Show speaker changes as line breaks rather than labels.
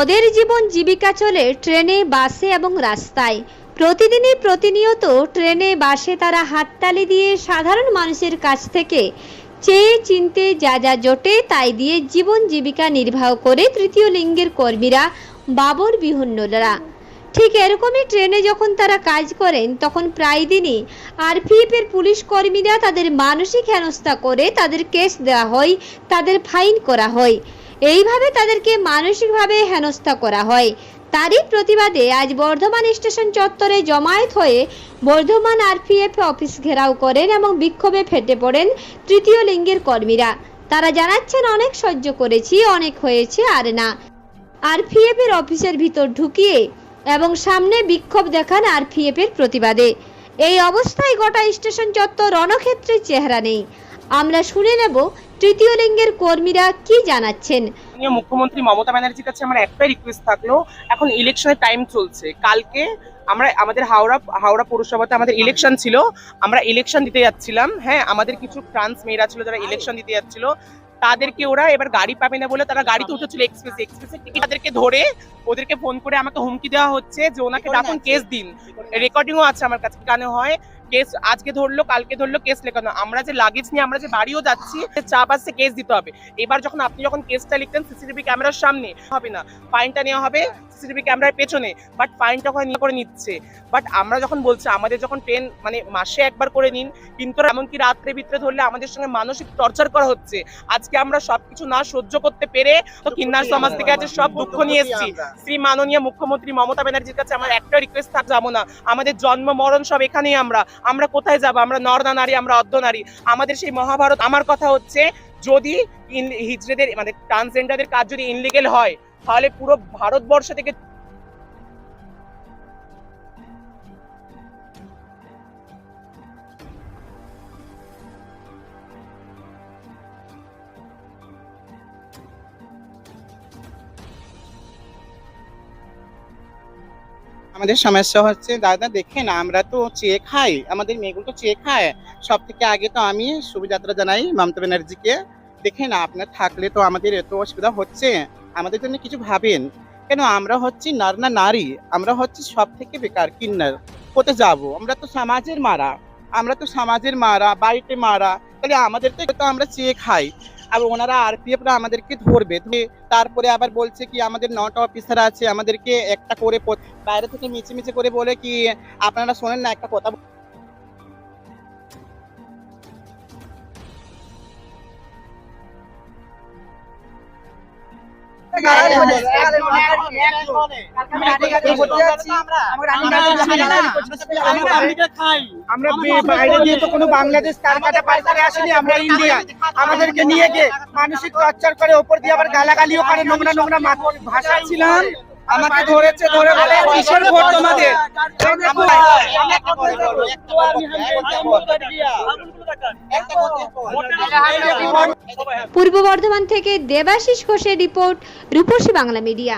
ওদের জীবন জীবিকা চলে ট্রেনে, বাসে এবং রাস্তায়। প্রতিদিনই প্রতিনিয়ত ট্রেনে, বাসে তারা হাততালি দিয়ে সাধারণ মানুষের কাছ থেকে চেয়ে, চিনতে, যা যা জোটে তাই দিয়ে জীবন জীবিকা নির্বাহ করে তৃতীয় লিঙ্গের কর্মীরা, বাবর বিহন্নরা। ঠিক এরকমই ট্রেনে যখন তারা কাজ করেন, তখন প্রায় দিনই আরপিএফ এর পুলিশ কর্মীরা তাদের মানসিক হেনস্থা করে তাদের কেস দেওয়া হয়, তাদের ফাইন করা হয়। এইভাবে তাদেরকে মানসিকভাবে হেনস্থা করা হয়। তারই প্রতিবাদে আজ বর্ধমান স্টেশন চত্বরে জমায়েত হয়ে বর্ধমান আরপিএফ অফিস ঘেরাও করেন এবং বিক্ষোভে ফেটে পড়েন তৃতীয় লিঙ্গের কর্মীরা। তারা জানাচ্ছেন, অনেক সহ্য করেছি, অনেক হয়েছে, আর না। আরপিএফ এর অফিসের ভিতর ঢুকিয়ে এবং সামনে বিক্ষোভ দেখান আরপিএফ এর প্রতিবাদে। এই অবস্থায় গোটা স্টেশন চত্বর রণক্ষেত্রের চেহারা নেই। আমরা শুনে নেব তৃতীয় লিঙ্গের কর্মীরা কি জানাচ্ছেন?
মুখ্যমন্ত্রী মমতা ব্যানার্জির কাছে আমার একটাই রিকোয়েস্ট থাকল এখন ইলেকশনের টাইম চলছে। কালকে আমরা আমাদের হাওড়া হাওড়া পৌরসভাতে আমাদের ইলেকশন ছিল আমরা ইলেকশন দিতে যাচ্ছিলাম। হ্যাঁ আমাদের কিছু ট্রান্স মেয়েরা ছিল যারা ইলেকশন দিতে যাচ্ছিল তাদেরকে ওরা এবার গাড়ি পাবে না বলে তারা গাড়িতে উঠেছিল এক্সপ্রেস এক্সপ্রেসের টিকিট তাদেরকে ধরে ওদেরকে ফোন করে আমাকে হুমকি দেওয়া হচ্ছে যে ওনাকে ডাকুন কেস দিন। রেকর্ডিংও আছে আমার কাছে কেন হয়। কেস আজকে ধরলো কালকে ধরলো কেস লেখানো। আমরা যে লাগেজ নিয়ে আমরা যে বাড়িও যাচ্ছি চাপ আসছে কেস দিতে হবে। এবার যখন আপনি যখন কেসটা লিখতেন সিসিটিভি ক্যামেরার সামনে হবে না। ফাইনটা নেওয়া হবে সিসিটিভি ক্যামেরার পেছনে বাট ফাইনটা ওখানে নিয়ে করে নিচ্ছে। বাট আমরা যখন বলছি আমাদের যখন ট্রেন মানে মাসে একবার করে নিন কিন্তু এমনকি রাত্রে ভিতরে ধরলে আমাদের সঙ্গে মানসিক টর্চার করা হচ্ছে। আজকে আমরা সবকিছু না সহ্য করতে পেরে তো কিন্নার সমাজ থেকে আজ সব দুঃখ নিয়ে এসেছি। শ্রী মাননীয় মুখ্যমন্ত্রী মমতা ব্যানার্জির কাছে আমার একটা রিকোয়েস্ট থাক যাব না। আমাদের জন্ম মরণ সব এখানেই আমরা। আমরা কোথায় যাব? আমরা নর্দা নারী, আমরা অর্ধ নারী। আমাদের সেই মহাভারত, আমার কথা হচ্ছে, যদি হিজড়েদের মানে ট্রান্সজেন্ডারদের কাজ যদি ইনলিগেল হয়, তাহলে পুরো ভারতবর্ষ থেকে
আমাদের সমস্যা হচ্ছে, দাদা দেখেন আমরা তো চেয়ে খাই, আমাদের মেয়েগুলো তো চেয়ে খায়। সব থেকে আগে তো আমি শুভযাত্রা জানাই মমতা ব্যানার্জিকে। দেখেন আপনার থাকলে তো আমাদের এত অসুবিধা হচ্ছে, আমাদের জন্য কিছু ভাবেন। কেন আমরা হচ্ছি নার না নারী, আমরা হচ্ছি সব থেকে বেকার কিন্নার। কোথায় যাব? আমরা তো সমাজের মারা, আমরা তো সমাজের মারা, বাড়িতে মারা, তাহলে আমাদের তো তো আমরা চেয়ে খাই। আর ওনারা আরপিএফরা আমাদেরকে ধরবে। তারপরে আবার বলছে কি, আমাদের নটা অফিসার আছে, আমাদেরকে একটা করে বাইরে থেকে মিছে মিছে করে বলে কি, আপনারা শোনেন না, একটা কথা
আমরা বাইরে গিয়ে তো কোনো বাংলাদেশ তার কাটা পার করে আসেনি আমরা ইন্ডিয়া আমাদেরকে নিয়ে গিয়ে মানসিক টর্চার করে ওপর দিয়ে আবার গালাগালিও করে নোংরা নোংরা ভাষা ছিলাম। আমাকে ধরেছে ধরে বলে। কিসের ভোট তোমাদের?
পূর্ব বর্ধমান থেকে দেবাশিস ঘোষের রিপোর্ট রূপসী বাংলা মিডিয়া।